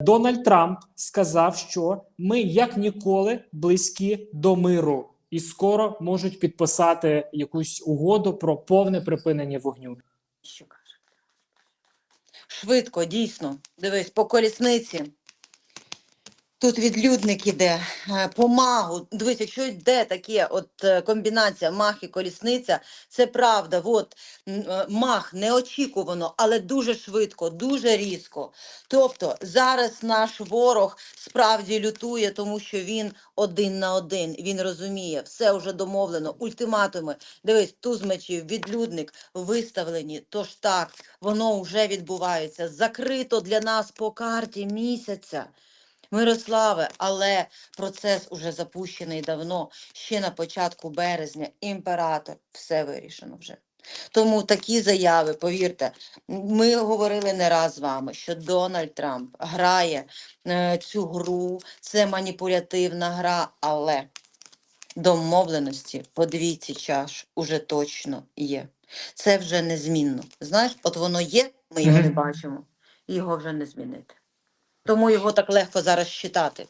Дональд Трамп сказав, що ми як ніколи близькі до миру, і скоро можуть підписати якусь угоду про повне припинення вогню. Швидко, дійсно. Дивись, по колісниці. Тут відлюдник іде, е, по магу. Дивись, якщо йде таке, от е, комбінація мах і колісниця, це правда. От е, мах неочікувано, але дуже швидко, дуже різко. Тобто зараз наш ворог справді лютує, тому що він один на один. Він розуміє, все вже домовлено. Ультиматуми. Дивись, туз мечів, відлюдник виставлені. Тож так, воно вже відбувається. Закрито для нас по карті місяця. Мирославе, але процес уже запущений давно, ще на початку березня. Імператор, все вирішено вже. Тому такі заяви, повірте, ми говорили не раз з вами, що Дональд Трамп грає е, цю гру, це маніпулятивна гра, але домовленості по двійці чаш уже точно є. Це вже незмінно. Знаєш, от воно є, ми його не бачимо, його вже не змінити. Тому його так легко зараз читати.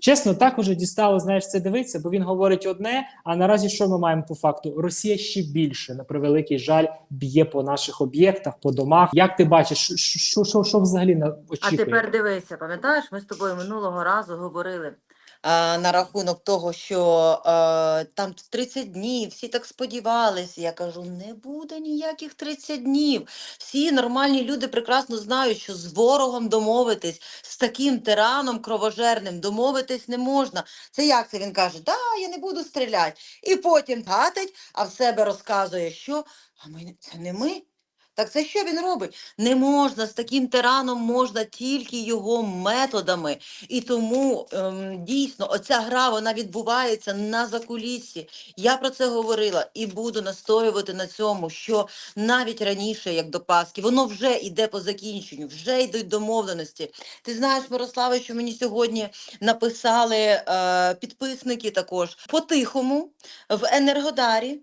Чесно, так уже дістало, знаєш, це дивитися, бо він говорить одне. А наразі що ми маємо по факту? Росія ще більше на превеликий жаль б'є по наших об'єктах, по домах. Як ти бачиш, що, що, що, що взагалі на А тепер дивися, пам'ятаєш, ми з тобою минулого разу говорили на рахунок того, що там 30 днів, всі так сподівалися. Я кажу, не буде ніяких 30 днів. Всі нормальні люди прекрасно знають, що з ворогом домовитись, з таким тираном кровожерним домовитись не можна. Це як це він каже? Да, я не буду стріляти. І потім гатить, а в себе розказує, що а ми це не ми. Так це що він робить? Не можна з таким тираном можна тільки його методами. І тому ем, дійсно оця гра вона відбувається на закуліссі. Я про це говорила і буду настоювати на цьому, що навіть раніше, як до Пасхи, воно вже йде по закінченню, вже йдуть домовленості. Ти знаєш, Мирославе, що мені сьогодні написали е, підписники також по-тихому в Енергодарі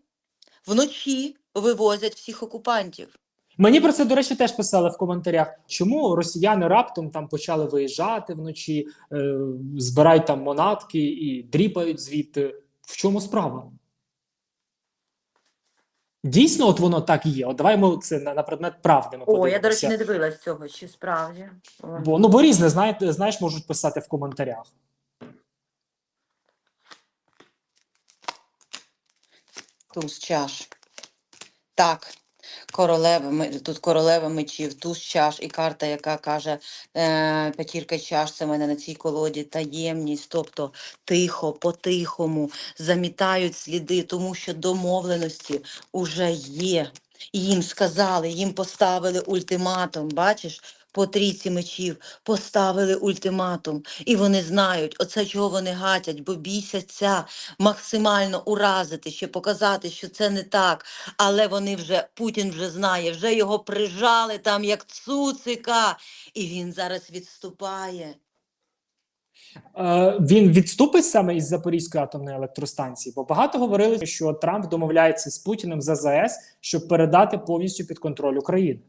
вночі вивозять всіх окупантів. Мені про це, до речі, теж писали в коментарях, чому росіяни раптом там почали виїжджати вночі, е, збирають там монатки і дріпають звідти. В чому справа? Дійсно, от воно так і є. От давай ми це на, на предмет правди. Ми О, я, до речі, не дивилась цього, чи справді. Бо, ну, бо різне, знаєте, знаєш, можуть писати в коментарях. Туз чаш. Так. Королева, тут королева мечів, туз чаш і карта, яка каже е, п'ятірка чаш, це в мене на цій колоді, таємність, тобто тихо, по-тихому замітають сліди, тому що домовленості уже є. І їм сказали, їм поставили ультиматум, бачиш, по трійці мечів поставили ультиматум. І вони знають, оце чого вони гатять, бо бісяться максимально уразити, ще показати, що це не так. Але вони вже, Путін вже знає, вже його прижали там як цуцика, і він зараз відступає. Е, він відступить саме із Запорізької атомної електростанції, бо багато говорили, що Трамп домовляється з Путіним за ЗАЕС, щоб передати повністю під контроль України.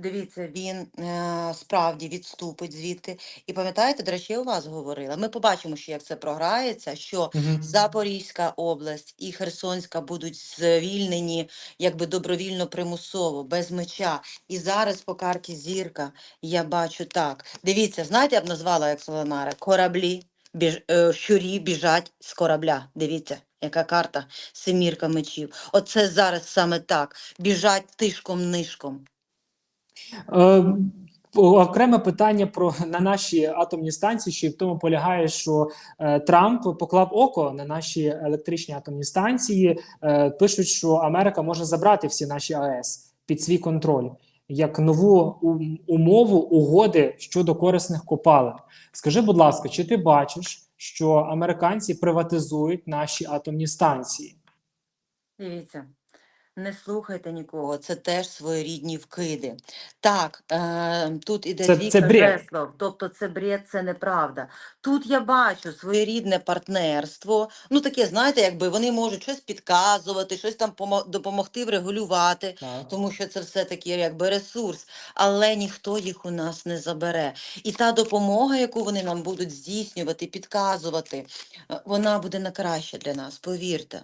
Дивіться, він е, справді відступить звідти. І пам'ятаєте, до речі, я у вас говорила. Ми побачимо, що як це програється, що Запорізька область і Херсонська будуть звільнені якби добровільно примусово, без меча. І зараз по карті зірка я бачу так. Дивіться, знаєте, я б назвала як Солонаре, кораблі, біж, е, щурі біжать з корабля. Дивіться, яка карта, семірка мечів. Оце зараз саме так. Біжать тишком-нишком. Е, окреме питання про на наші атомні станції, що і в тому полягає, що е, Трамп поклав око на наші електричні атомні станції. Е, пишуть, що Америка може забрати всі наші АЕС під свій контроль. Як нову умову угоди щодо корисних копалин, скажи, будь ласка, чи ти бачиш, що американці приватизують наші атомні станції? Дивіться, Не слухайте нікого, це теж своєрідні вкиди. Так, е, тут іде Це- Віка це тобто це бред, це неправда. Тут я бачу своєрідне партнерство. Ну таке, знаєте, якби вони можуть щось підказувати, щось там допомогти врегулювати, тому що це все-таки якби ресурс, але ніхто їх у нас не забере. І та допомога, яку вони нам будуть здійснювати, підказувати, е, вона буде на краще для нас, повірте.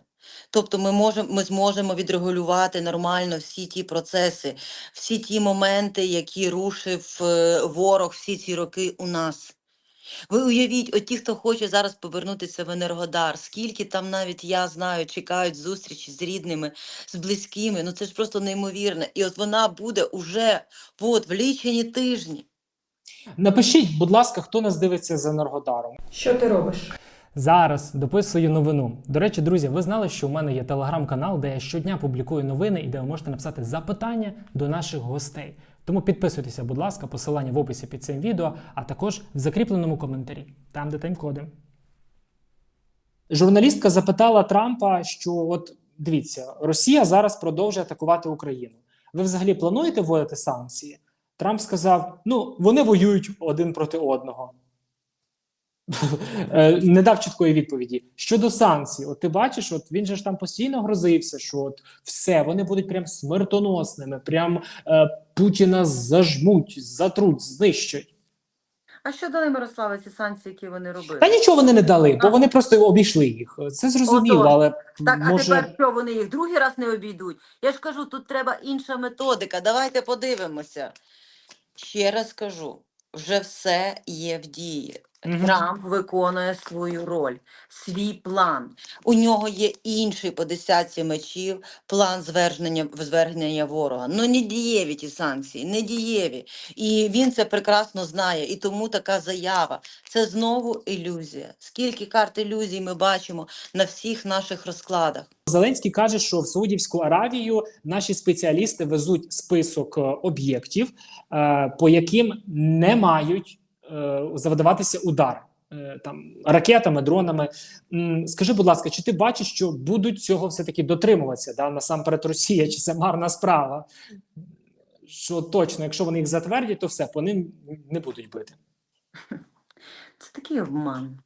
Тобто ми можемо, ми зможемо відрегулювати нормально всі ті процеси, всі ті моменти, які рушив е, ворог всі ці роки у нас. Ви уявіть, от ті, хто хоче зараз повернутися в Енергодар, скільки там навіть я знаю, чекають зустрічі з рідними, з близькими. Ну це ж просто неймовірно. І от вона буде уже от, в лічені тижні. Напишіть, будь ласка, хто нас дивиться з Енергодаром. Що ти робиш? Зараз дописую новину. До речі, друзі, ви знали, що у мене є телеграм-канал, де я щодня публікую новини і де ви можете написати запитання до наших гостей. Тому підписуйтеся, будь ласка, посилання в описі під цим відео, а також в закріпленому коментарі, там де тайм-коди. Журналістка запитала Трампа, що от дивіться, Росія зараз продовжує атакувати Україну. Ви взагалі плануєте вводити санкції? Трамп сказав: ну, вони воюють один проти одного. Е, Не дав чіткої відповіді. Щодо санкцій, от ти бачиш, от він же ж там постійно грозився, що от все, вони будуть прям смертоносними, прям е, Путіна зажмуть, затруть, знищать. А що дали Мирослава ці санкції, які вони робили? Та нічого вони не дали, бо вони просто обійшли їх. Це зрозуміло, Отож. але Так, а тепер що вони їх другий раз не обійдуть? Я ж кажу, тут треба інша методика. Давайте подивимося. Ще раз кажу, вже все є в дії. Трамп виконує свою роль, свій план. У нього є інший по десятці мечів план зверження, звергнення ворога. Ну не дієві ті санкції, не дієві. І він це прекрасно знає. І тому така заява. Це знову ілюзія. Скільки карт ілюзій ми бачимо на всіх наших розкладах. Зеленський каже, що в Саудівську Аравію наші спеціалісти везуть список е, об'єктів, е, по яким не мають завдаватися удар. е, Там ракетами, дронами. Скажи, будь ласка, чи ти бачиш, що будуть цього все таки дотримуватися? Да? Насамперед Росія, чи це марна справа? Що точно, якщо вони їх затвердять, то все по ним не будуть бити. Це такий обман.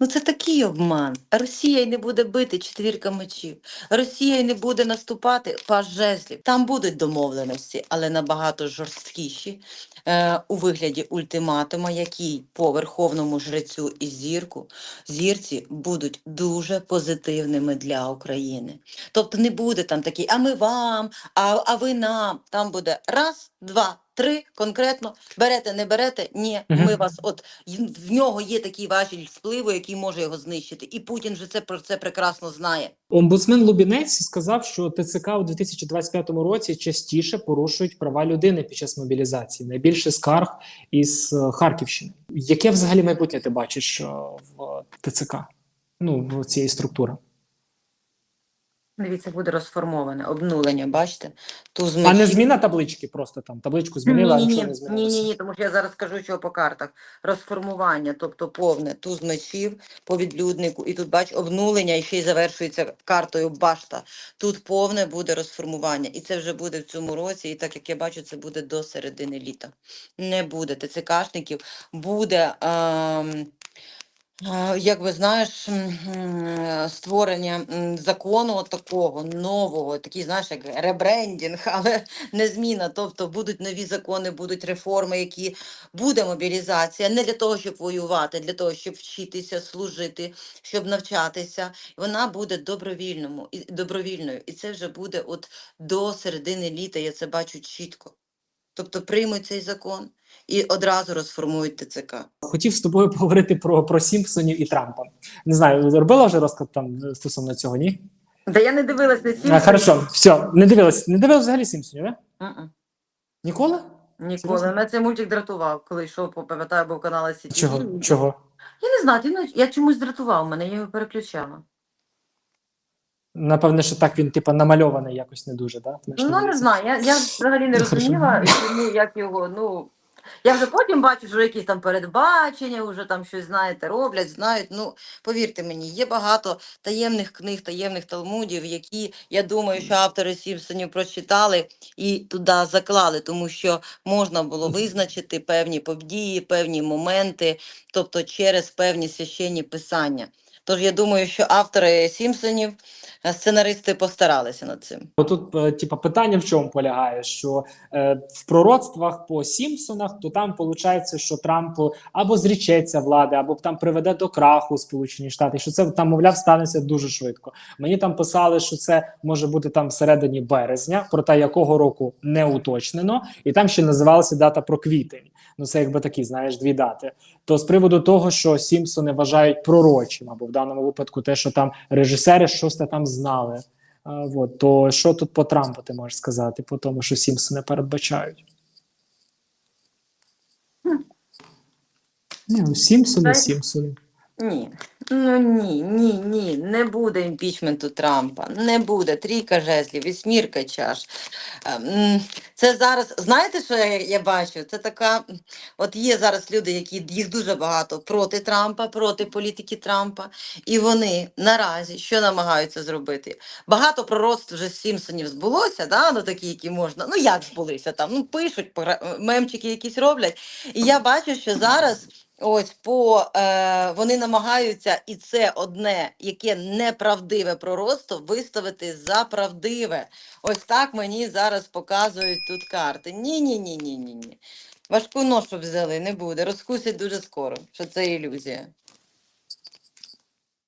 Ну це такий обман. Росія й не буде бити четвірка мечів. Росія й не буде наступати паж жезлів. Там будуть домовленості, але набагато жорсткіші е, у вигляді ультиматума, який по верховному жрецю і зірку зірці будуть дуже позитивними для України. Тобто не буде там такий, а ми вам, а, а ви нам. Там буде раз, два, три конкретно. Берете, не берете? Ні, Мгм. ми вас от в нього є такий важіль впливу, який може його знищити. І Путін вже це про це прекрасно знає. Омбудсмен Лубінець сказав, що ТЦК у 2025 році частіше порушують права людини під час мобілізації. Найбільше скарг із е, Харківщини. Яке взагалі майбутнє ти бачиш е, в ТЦК? Ну в цієї структури, Дивіться, буде розформоване, обнулення, бачите? Туз а не зміна таблички. Просто там табличку змінила, Ні, ні, нічого не ні, ні, ні, тому що я зараз скажу, що по картах розформування, тобто повне туз мечів по відлюднику, і тут бач обнулення, і ще й завершується картою башта. Тут повне буде розформування, і це вже буде в цьому році. І так як я бачу, це буде до середини літа. Не буде ТЦКшників, буде. Ем, Як ви знаєш, м, створення закону такого нового, такий, знаєш, як ребрендінг, але не зміна. Тобто будуть нові закони, будуть реформи, які буде мобілізація не для того, щоб воювати, для того, щоб вчитися, служити, щоб навчатися. Вона буде добровільному і добровільною, і це вже буде от до середини літа. Я це бачу чітко. Тобто приймуть цей закон і одразу розформують ТЦК. Хотів з тобою поговорити про, про Сімпсонів і Трампа. Не знаю, робила вже розклад там стосовно цього? Ні? Та я не дивилась на. А, хорошо, все, не дивилась. Не дивилась взагалі Сімпсонів? М-м. Ніколи? Ніколи. Серйозно? Мене цей мультик дратував, коли йшов, пам'ятаю, був канал СІТВ. Чого? Чого? Я не знаю, я чомусь дратував мене, я його переключала. Напевне, що так він, типа, намальований якось не дуже, да? Знаєш, Ну, не знаю, я, я взагалі не розуміла, і тому як його, ну, Я вже потім бачу, що якісь там передбачення, вже там щось знаєте, роблять, знають. Ну, повірте мені, є багато таємних книг, таємних талмудів, які я думаю, що автори Сімпсонів прочитали і туди заклали, тому що можна було визначити певні події, певні моменти, тобто через певні священні писання. Тож я думаю, що автори Сімпсонів, е, сценаристи постаралися над цим. Тут, е, типа, питання в чому полягає? Що е, в пророцтвах по Сімпсонах, то там виходить, що Трамп або зрічеться влади, або там приведе до краху Сполучені Штати, що це там, мовляв, станеться дуже швидко. Мені там писали, що це може бути там всередині березня, проте якого року не уточнено, і там ще називалася дата про квітень. Ну, це якби такі, знаєш, дві дати. То з приводу того, що Сімпсони вважають пророчим, або даному випадку те, що там режисери щось там знали. А, от, то що тут по Трампу ти можеш сказати, по тому, що Сімпсони передбачають? Ні, ну, Сімпсони, Сімпсони. Ні, ну ні, ні, ні, не буде імпічменту Трампа, не буде. Трійка жезлів, вісьмірка чаш. Ем, Це зараз, знаєте, що я, я бачу? Це така, от є зараз люди, які їх дуже багато проти Трампа, проти політики Трампа, і вони наразі що намагаються зробити? Багато пророцтв вже з Сімпсонів збулося, да? ну такі, які можна. Ну як збулися там? Ну пишуть, мемчики якісь роблять. І я бачу, що зараз. Ось по е, вони намагаються, і це одне, яке неправдиве пророцтво, виставити за правдиве. Ось так мені зараз показують тут карти. Ні, ні, ні, ні, ні, ні. Важку ношу взяли, не буде. Розкусять дуже скоро, що це ілюзія.